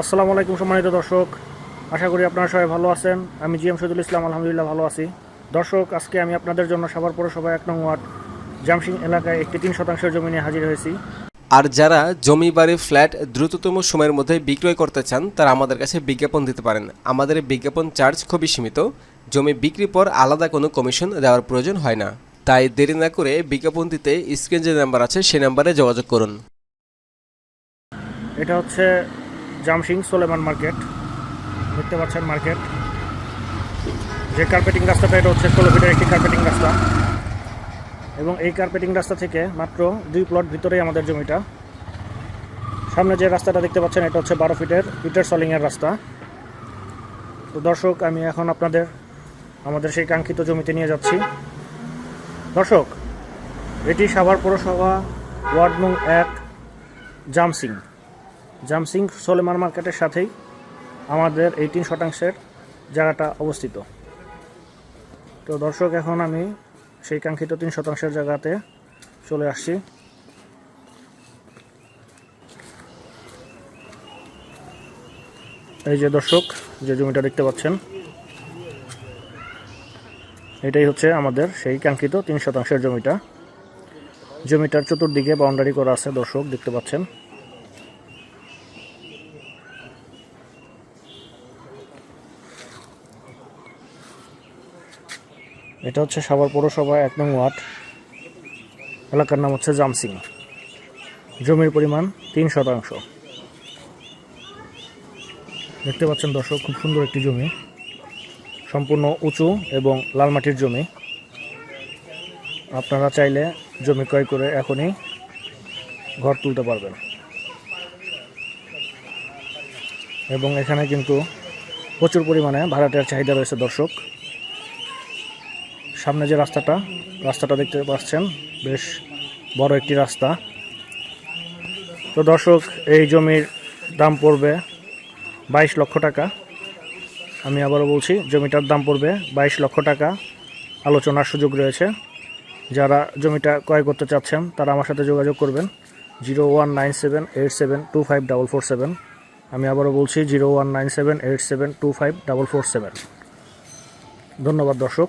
আসসালামু আলাইকুম সম্মানিত দর্শক। আশা করি আপনারা সবাই ভালো আছেন। আমি জি এম শহীদুল ইসলাম আলহামদুলিল্লাহ ভালো আছি। দর্শক আজকে আমি আপনাদের জন্য সাভার পৌরসভা এক নং ওয়ার্ড জামসিং এলাকায় একটি তিন শতাংশের জমি নিয়ে হাজির হয়েছি। আর যারা জমি বাড়ি ফ্ল্যাট দ্রুততম সময়ের মধ্যে বিক্রয় করতে চান তারা আমাদের কাছে বিজ্ঞাপন দিতে পারেন। আমাদের বিজ্ঞাপন চার্জ খুবই সীমিত। জমি বিক্রির পর আলাদা কোনো কমিশন দেওয়ার প্রয়োজন হয় না। তাই দেরি না করে বিজ্ঞাপন দিতে স্ক্রিন যে নাম্বার আছে সেই নাম্বারে যোগাযোগ করুন। এটা হচ্ছে জামসিং সোলেমান মার্কেট। দেখতে পাচ্ছেন মার্কেট। যে কার্পেটিং রাস্তাটা, এটা হচ্ছে ষোলো ফিটের একটি কার্পেটিং রাস্তা। এবং এই কার্পেটিং রাস্তা থেকে মাত্র দুই প্লট ভিতরেই আমাদের জমিটা। সামনে যে রাস্তাটা দেখতে পাচ্ছেন, এটা হচ্ছে বারো ফিটের পিটার সলিংয়ের রাস্তা। তো দর্শক, আমি এখন আপনাদের, আমাদের সেই কাঙ্ক্ষিত জমিতে নিয়ে যাচ্ছি। দর্শক, এটি সাভার পৌরসভা, ওয়ার্ড নং এক জামসিং জামসিং সোলেমান মার্কেটের সাথেই আমাদের এই তিন শতাংশের জায়গাটা অবস্থিত। তো দর্শক, এখন আমি সেই কাঙ্ক্ষিত তিন শতাংশের জায়গাতে চলে আসছি। এই যে দর্শক, যে জমিটা দেখতে পাচ্ছেন, এটাই হচ্ছে আমাদের সেই কাঙ্ক্ষিত তিন শতাংশের জমিটা। জমিটার চতুর্দিকে বাউন্ডারি করা আছে দর্শক, দেখতে পাচ্ছেন। এটা হচ্ছে সাভার পৌরসভা, এক নং ওয়ার্ড। এলাকার নাম হচ্ছে জামসিং। জমির পরিমাণ তিন শতাংশ। দেখতে পাচ্ছেন দর্শক, খুব সুন্দর একটি জমি। সম্পূর্ণ উঁচু এবং লাল মাটির জমি। আপনারা চাইলে জমি ক্রয় করে এখনই ঘর তুলতে পারবেন। এবং এখানে কিন্তু প্রচুর পরিমাণে ভাড়াটের চাহিদা রয়েছে দর্শক। সামনে যে রাস্তাটা রাস্তাটা দেখতে পাচ্ছেন, বেশ বড় একটি রাস্তা। তো দর্শক, এই জমির দাম পড়বে বাইশ লক্ষ টাকা। আমি আবারও বলছি, জমিটার দাম পড়বে বাইশ লক্ষ টাকা। আলোচনার সুযোগ রয়েছে। যারা জমিটা ক্রয় করতে চাচ্ছেন, তারা আমার সাথে যোগাযোগ করবেন। Zero one nine seven eight seven two five double four seven. আমি আবারও বলছি, zero one nine seven eight seven two five double four seven. ধন্যবাদ দর্শক।